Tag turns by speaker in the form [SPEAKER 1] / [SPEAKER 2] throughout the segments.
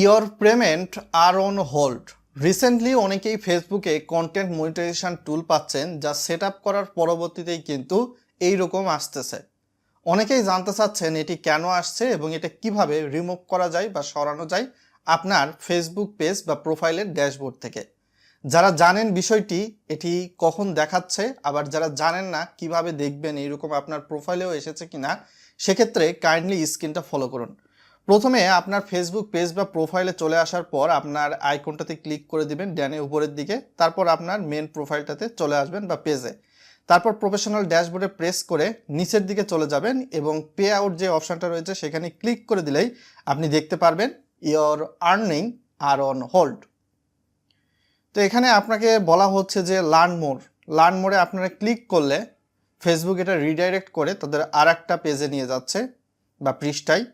[SPEAKER 1] Your payment are on hold recently অনেকেই ফেসবুকে content monetization টুল পাচ্ছেন যা সেট আপ করার পরবর্তীতেই কিন্তু এই রকম আসতেছে। অনেকেই জানতে চাচ্ছেন এটি কেন আসছে এবং এটা কীভাবে রিমুভ করা যায় বা সরানো যায় আপনার ফেসবুক পেজ বা প্রোফাইলের ড্যাশবোর্ড থেকে। যারা জানেন বিষয়টি, এটি কখন দেখাচ্ছে, আবার যারা জানেন না কীভাবে দেখবেন এইরকম আপনার প্রোফাইলেও এসেছে কিনা, সেক্ষেত্রে কাইন্ডলি স্ক্রিনটা ফলো করুন। প্রথমে আপনার ফেসবুক পেজ বা প্রোফাইলে চলে আসার পর আপনার আইকনটাতে ক্লিক করে দিবেন ড্যানে উপরের দিকে। তারপর আপনার মেন প্রোফাইলটাতে চলে আসবেন বা পেজে তারপর প্রফেশনাল ড্যাশবোর্ডে প্রেস করে নিচের দিকে চলে যাবেন এবং পে আউট যে অপশানটা রয়েছে সেখানে ক্লিক করে দিলেই আপনি দেখতে পারবেন your earning are on hold তো এখানে আপনাকে বলা হচ্ছে যে লার্ন মোর লার্ন মোড়ে আপনারা ক্লিক করলে ফেসবুক এটা রিডাইরেক্ট করে তাদের আর একটা পেজে নিয়ে যাচ্ছে বা পৃষ্ঠায়।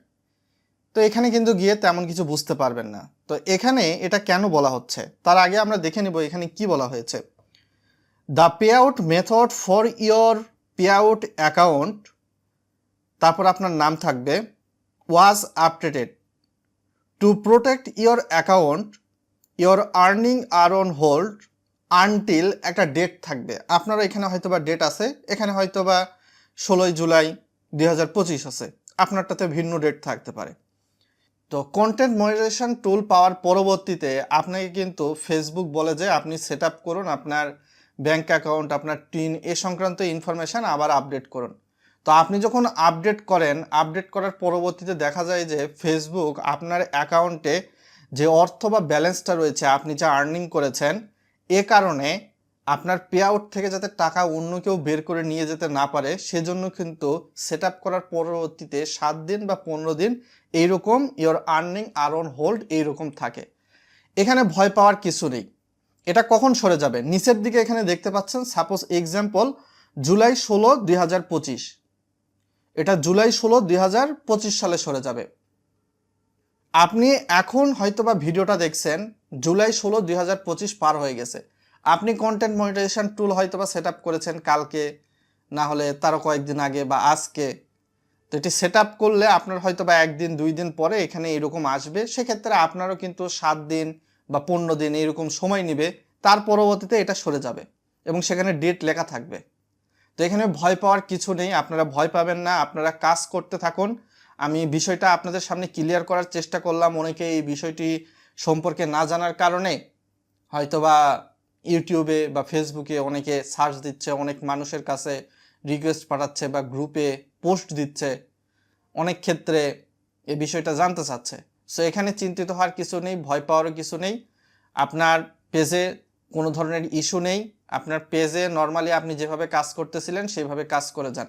[SPEAKER 1] তো এখানে কিন্তু গিয়ে তেমন কিছু বুঝতে পারবেন না। তো এখানে এটা কেন বলা হচ্ছে? তার আগে আমরা দেখে নেব এখানে কি বলা হয়েছে। The pay out method for your pay out account তারপর আপনার নাম থাকবে was updated to protect your account your earning are on hold until একটা ডেট থাকবে। আপনারা এখানে হয়তো বা ডেট আছে, এখানে হয়তো বা ষোলোই জুলাই দুই হাজার পঁচিশ আছে। আপনারটাতে ভিন্ন ডেট থাকতে পারে। তো কন্টেন্ট মনিটাইজেশন টুল পাওয়ার পরবর্তীতে আপনাকে কিন্তু ফেসবুক বলে যে আপনি সেট করুন, আপনার ব্যাংক অ্যাকাউন্ট আপনার টিন এ সংক্রান্ত ইনফরমেশান আবার আপডেট করুন। তো আপনি যখন আপডেট করেন আপডেট করার পরবর্তীতে দেখা যায় যে ফেসবুক আপনার অ্যাকাউন্টে যে অর্থ বা ব্যালেন্সটা রয়েছে, আপনি যা আর্নিং করেছেন, এ কারণে আপনার পে আউট থেকে যাতে টাকা অন্য কেউ বের করে নিয়ে যেতে না পারে, সেজন্য কিন্তু সেট আপ করার পরবর্তীতে সাত দিন বা পনেরো দিন এইরকম your earning are on hold এইরকম থাকে। এখানে ভয় পাওয়ার কিছু নেই। এটা কখন সরে যাবে? নিচের দিকে এখানে দেখতে পাচ্ছেন সাপোজ এক্সাম্পল জুলাই ষোলো দুই এটা জুলাই ষোলো দুই সালে সরে যাবে। আপনি এখন হয়তোবা ভিডিওটা দেখছেন, জুলাই ষোলো দুই পার হয়ে গেছে। আপনি কন্টেন্ট মনিটাইজেশন টুল হয়তো বা সেট করেছেন কালকে, না হলে তারও কয়েকদিন আগে বা আজকে। তো এটি সেট করলে আপনার হয়তো বা একদিন, দুই দিন পরে এখানে এরকম আসবে। সেক্ষেত্রে আপনারও কিন্তু সাত দিন বা পনেরো দিন এরকম সময় নেবে। তার পরবর্তীতে এটা সরে যাবে এবং সেখানে ডেট লেখা থাকবে। তো এখানে ভয় পাওয়ার কিছু নেই, আপনারা ভয় পাবেন না, আপনারা কাজ করতে থাকুন। আমি বিষয়টা আপনাদের সামনে ক্লিয়ার করার চেষ্টা করলাম। অনেকে এই বিষয়টি সম্পর্কে না জানার কারণে হয়তোবা ইউটিউবে বা ফেসবুকে অনেকে সার্চ দিচ্ছে, অনেক মানুষের কাছে রিকোয়েস্ট পাঠাচ্ছে বা গ্রুপে পোস্ট দিচ্ছে, অনেক ক্ষেত্রে এ বিষয়টা জানতে চাচ্ছে। সো এখানে চিন্তিত হওয়ার কিছু নেই, ভয় পাওয়ারও কিছু নেই। আপনার পেজে কোনো ধরনের ইস্যু নেই, আপনার পেজে নর্মালি আপনি যেভাবে কাজ করতেছিলেন, সেইভাবে কাজ করে যান।